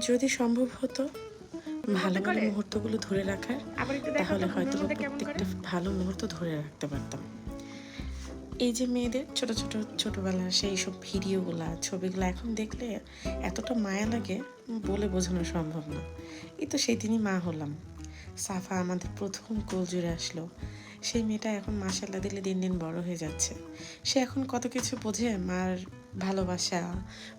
যদি সম্ভব হতো ভালো ভালো মুহূর্তগুলো ধরে রাখার তাহলে হয়তো প্রত্যেকটা ভালো মুহূর্ত ধরে রাখতে পারতাম। এই যে মেয়েদের ছোট ছোট ছোটবেলার সেই সব ভিডিওগুলা ছবিগুলো এখন দেখলে এতটা মায়া লাগে বলে বোঝানো সম্ভব না। এই তো সেই দিনই মা হলাম। সাফা আমাদের প্রথম কোল জুড়ে আসলো। সেই মেয়েটা এখন মাসাল্লা দিলে দিন দিন বড় হয়ে যাচ্ছে। সে এখন কত কিছু বোঝে মার ভালোবাসা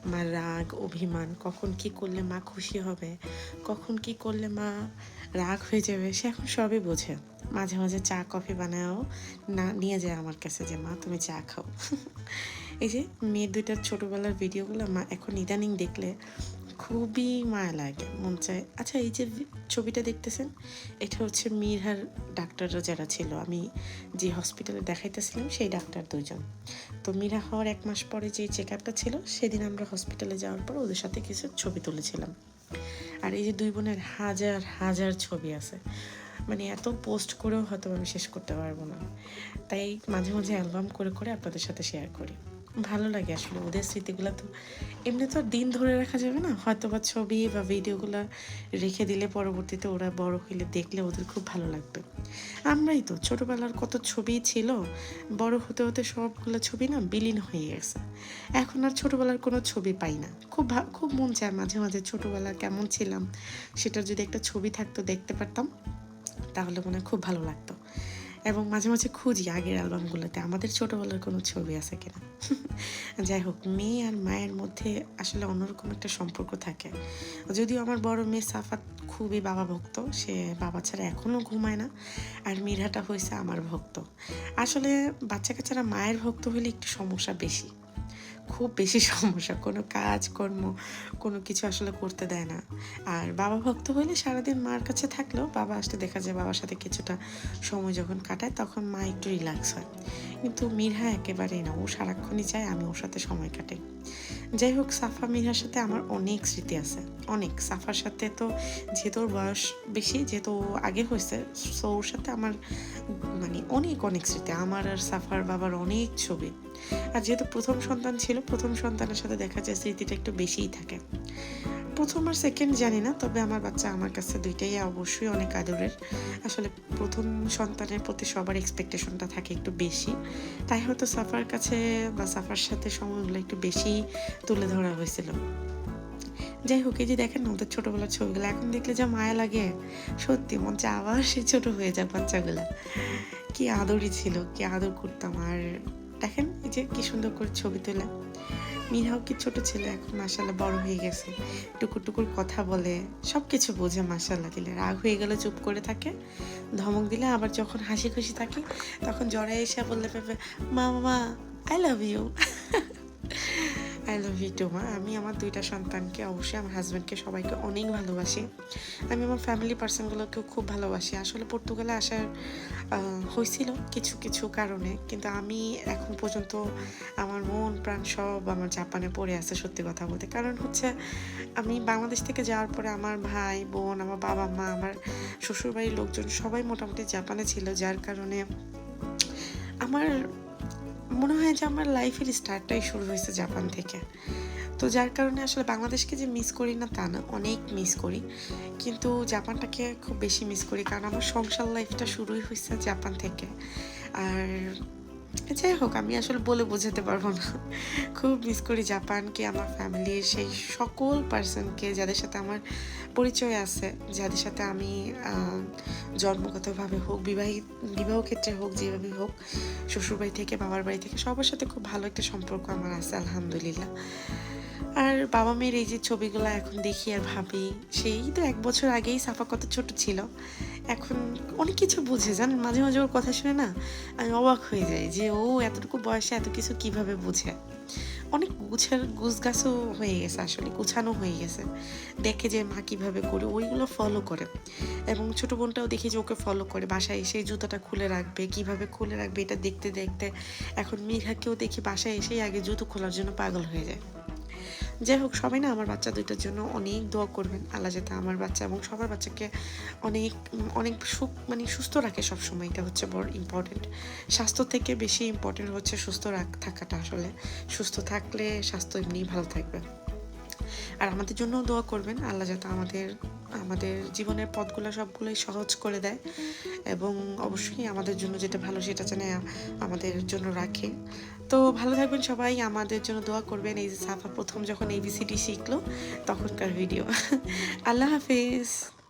মার রাগ, অভিমান, কখন কি করলে মা খুশি হবে, কখন কি করলে মা রাগ হয়ে যাবে, সে এখন সবই বোঝে। মাঝে মাঝে চা, কফি বানাও না, নিয়ে যায় আমার কাছে যে, মা, তুমি চা খাও। এই যে মেয়ের দুইটার ছোটোবেলার ভিডিওগুলো মা এখন ইদানিং দেখলে খুবই মায়া লাগে, মন চায়। আচ্ছা এই যে ছবিটা দেখতেছেন, এটা হচ্ছে মিরহার ডাক্তাররা যারা ছিল, আমি যে হসপিটালে দেখাইতেছিলাম, সেই ডাক্তার দুজন তো মিরা হওয়ার এক মাস পরে যে চেক আপটা ছিল, সেদিন আমরা হসপিটালে যাওয়ার পর ওদের সাথে কিছু ছবি তুলেছিলাম। আর এই যে দুই বোনের হাজার হাজার ছবি আছে। মানে এত পোস্ট করেও হয়তো আমি শেষ করতে পারব না। তাই মাঝে মাঝে অ্যালবাম করে করে আপনাদের সাথে শেয়ার করি। ভালো লাগে আসলে ওদের স্মৃতিগুলো তো। এমনি তো দিন ধরে রাখা যাবে না? হয়তো বা ছবি বা ভিডিওগুলো রেখে দিলে পরবর্তীতে ওরা বড় হইলে দেখলে ওদের খুব ভালো লাগবে। আমরাই তো, ছোটোবেলার কত ছবি ছিল, বড় হতে হতে সবগুলো ছবি না বিলীন হয়ে গেছে। এখন আর ছোটোবেলার কোনো ছবি পাই না। খুব খুব মন চায় মাঝে মাঝে ছোটোবেলা কেমন ছিলাম, সেটার যদি একটা ছবি থাকতো দেখতে পারতাম, তাহলে মনে হয় খুব ভালো লাগতো। এবং মাঝে মাঝে খুঁজি আগের অ্যালবামগুলোতে। আমাদের ছোটোবেলার কোনো ছবি আছে কিনা? যাই হোক, মেয়ে আর মায়ের মধ্যে আসলে অন্যরকম একটা সম্পর্ক থাকে। যদিও আমার বড় মেয়ে সাফাত খুবই বাবা ভক্ত, সে বাবা ছাড়া এখনও ঘুমায় না। আর মিরাটা হয়েছে আমার ভক্ত। আসলে বাচ্চা কাচ্চারা মায়ের ভক্ত হলে একটু সমস্যা বেশি। খুব বেশি সমস্যা। কোনো কাজ, কর্ম, কোনো কিছু আসলে করতে দেয় না। আর বাবা ভক্ত হলে সারাদিন মার কাছে থাকলেও বাবা আসতে দেখা যায় বাবার সাথে কিছুটা সময় যখন কাটায়, তখন মা একটু রিল্যাক্স হয়। কিন্তু মিরহা একেবারেই না। ও সারাক্ষণই চায় আমি ওর সাথে সময় কাটাই। যাই হোক, সাফা মিরহার সাথে আমার অনেক স্মৃতি আছে। অনেক। সাফার সাথে তো যেহেতু ওর বয়স বেশি, যেহেতু আগে হয়েছে সো ওর সাথে আমার মানে অনেক অনেক স্মৃতি। আমার আর সাফার বাবার অনেক ছবি। আর যেহেতু প্রথম সন্তান ছিল প্রথম সন্তানের সাথে দেখা যায় স্মৃতিটা একটু বেশিই থাকে। প্রথম আর সেকেন্ড জানি না, তবে আমার বাচ্চা আমার কাছে দুইটাই অবশ্যই অনেক আদরের। আসলে প্রথম সন্তানের প্রতি সবার এক্সপেকটেশনটা থাকে একটু বেশি। তাই হয়তো সাফার কাছে বা সাফার সাথে সময়গুলো একটু বেশি তুলে ধরা হয়েছিল। যাই হোক, এই যে দেখেন ওদের ছোটবেলার ছবিগুলো, এখন দেখলে যা মায়া লাগে। সত্যি, মন চায় আবার সে ছোট হয়ে যায় বাচ্চাগুলা। কি আদরই ছিল, কি আদর করতাম আর দেখেন, এই যে কি সুন্দর করে ছবি তোলা মিরাও কি ছোট ছেলে, এখন মাসাল্লাহ বড় হয়ে গেছে। টুকুর টুকুর কথা বলে সব কিছু বোঝে মাসাল্লাহ দিলে। রাগ হয়ে গেলে, চুপ করে থাকে। ধমক দিলে আবার যখন হাসি খুশি থাকি, তখন জ্বরে এসে বললে পেপে মা মা I love you I love you too মা। আমি আমার দুইটা সন্তানকে, অবশ্যই আমার হাজব্যান্ডকে সবাইকে অনেক ভালোবাসি। আমি আমার ফ্যামিলি পার্সনগুলোকেও খুব ভালোবাসি। আসলে পর্তুগালে আসার হয়েছিল কিছু কিছু কারণে। কিন্তু আমি এখন পর্যন্ত আমার মন, প্রাণ সব আমার জাপানে পড়ে আছে, সত্যি কথা বলতে। কারণ হচ্ছে, আমি বাংলাদেশ থেকে যাওয়ার পরে আমার ভাই, বোন, আমার বাবা, মা, আমার শ্বশুরবাড়ির লোকজন সবাই মোটামুটি জাপানে ছিল। যার কারণে আমার মনে হয় যে আমার লাইফের স্টার্টটাই শুরু হয়েছে জাপান থেকে। তো যার কারণে আসলে বাংলাদেশকে যে মিস করি না তা না, অনেক মিস করি। কিন্তু জাপানটাকে খুব বেশি মিস করি, কারণ আমার সংসার লাইফটা শুরুই হয়েছে জাপান থেকে। আর যাই হোক, আমি আসলে বলে বোঝাতে পারব না। খুব মিস করি জাপানকে, আমার ফ্যামিলির সেই সকল পার্সনকে যাদের সাথে আমার পরিচয় আছে, যাদের সাথে আমি জন্মগতভাবে হোক বিবাহিত বিবাহ ক্ষেত্রে হোক, যেভাবে হোক, শ্বশুরবাড়ি থেকে, বাবার বাড়ি থেকে, সবার সাথে খুব ভালো একটা সম্পর্ক আমার আছে, আলহামদুলিল্লাহ। আর বাবা মেয়ের এই যে ছবিগুলো এখন দেখি আর ভাবি, সেই তো এক বছর আগেই সাফা কত ছোট ছিল। এখন অনেক কিছু বুঝে, জানেন? মাঝে মাঝে ওর কথা শুনে না আমি অবাক হয়ে যাই যে ও এতটুকু বয়সে এত কিছু কীভাবে বুঝে? অনেক গুছার, গুছগাছও হয়ে গেছে আসলে, গুছানো হয়ে গেছে। দেখে যে মা কীভাবে করে, ওইগুলো ফলো করে। এবং ছোটো বোনটাও দেখি যে ওকে ফলো করে, বাসায় এসে জুতোটা খুলে রাখবে, কীভাবে খুলে রাখবে এটা দেখতে দেখতে। এখন মিঘাকেও দেখি বাসায় এসেই আগে জুতো খোলার জন্য পাগল হয়ে যায়। যাই হোক, সবাই না আমার বাচ্চা দুইটার জন্য অনেক দোয়া করবেন। আল্লাহ যাতে আমার বাচ্চা এবং সবার বাচ্চাকে অনেক অনেক সুখ মানে সুস্থ রাখে সব সময় এটা হচ্ছে বড় ইম্পর্টেন্ট স্বাস্থ্য থেকে বেশি ইম্পর্টেন্ট হচ্ছে সুস্থ রাখ, থাকাটা আসলে। সুস্থ থাকলে স্বাস্থ্য এমনিই ভালো থাকবে। আর আমাদের জন্য দোয়া করবেন, আল্লাহ যাতে আমাদের আমাদের জীবনের পথগুলো সবগুলোই সহজ করে দেয় এবং অবশ্যই আমাদের জন্য যেটা ভালো সেটা যেন আমাদের জন্য রাখে। তো ভালো থাকবেন সবাই, আমাদের জন্য দোয়া করবেন। এই যে সাফা প্রথম যখন এবিসিডি শিখলো, তখনকার ভিডিও আল্লাহ হাফিজ।